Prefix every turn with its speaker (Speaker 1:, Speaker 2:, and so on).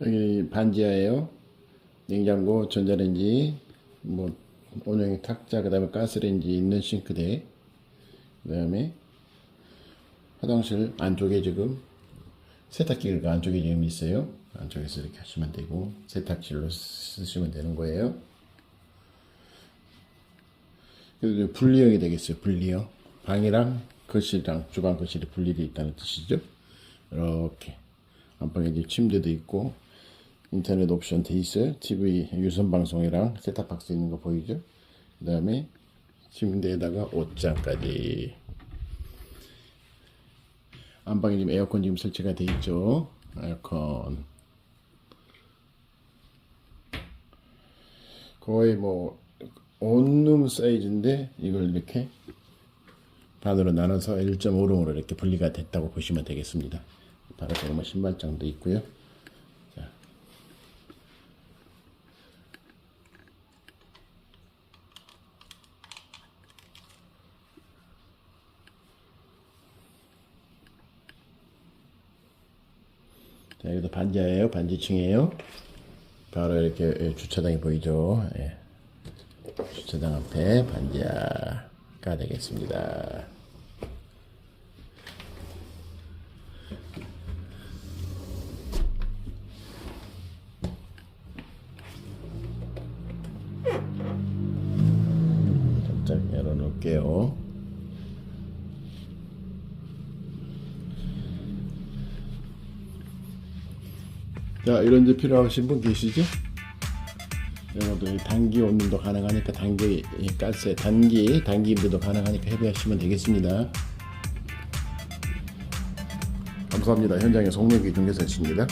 Speaker 1: 여기 반지하예요. 냉장고, 전자레인지, 뭐 온영의 탁자, 그 다음에 가스레인지 있는 싱크대, 그 다음에 화장실 안쪽에 지금 세탁기가 그 안쪽에 지금 있어요. 안쪽에서 이렇게 하시면 되고 세탁실로 쓰시면 되는 거예요. 그래서 분리형이 되겠어요. 분리형. 방이랑 거실이랑 주방 거실이 분리되어 있다는 뜻이죠. 이렇게 안방에 침대도 있고 인터넷 옵션 돼 있어요. TV 유선 방송이랑 셋탑박스 있는 거 보이죠? 그 다음에 침대에다가 옷장까지. 안방에 지금 에어컨 지금 설치가 돼 있죠. 에어컨. 거의 뭐 온룸 사이즈인데 이걸 이렇게 반으로 나눠서 1.5룸으로 이렇게 분리가 됐다고 보시면 되겠습니다. 바로 정말 신발장도 있고요. 자. 자, 여기도 반지하예요. 반지층이에요. 바로 이렇게 예, 주차장이 보이죠. 예. 주차장 앞에 반지하가 되겠습니다. 살짝 열어놓을게요. 자, 이런 데 필요하신 분 계시죠? 이것도 단기 온룸도 가능하니까 단기 이 가스 단기 단기 임대도 가능하니까 협의하시면 되겠습니다. 감사합니다. 현장의 송영기 중개사입니다.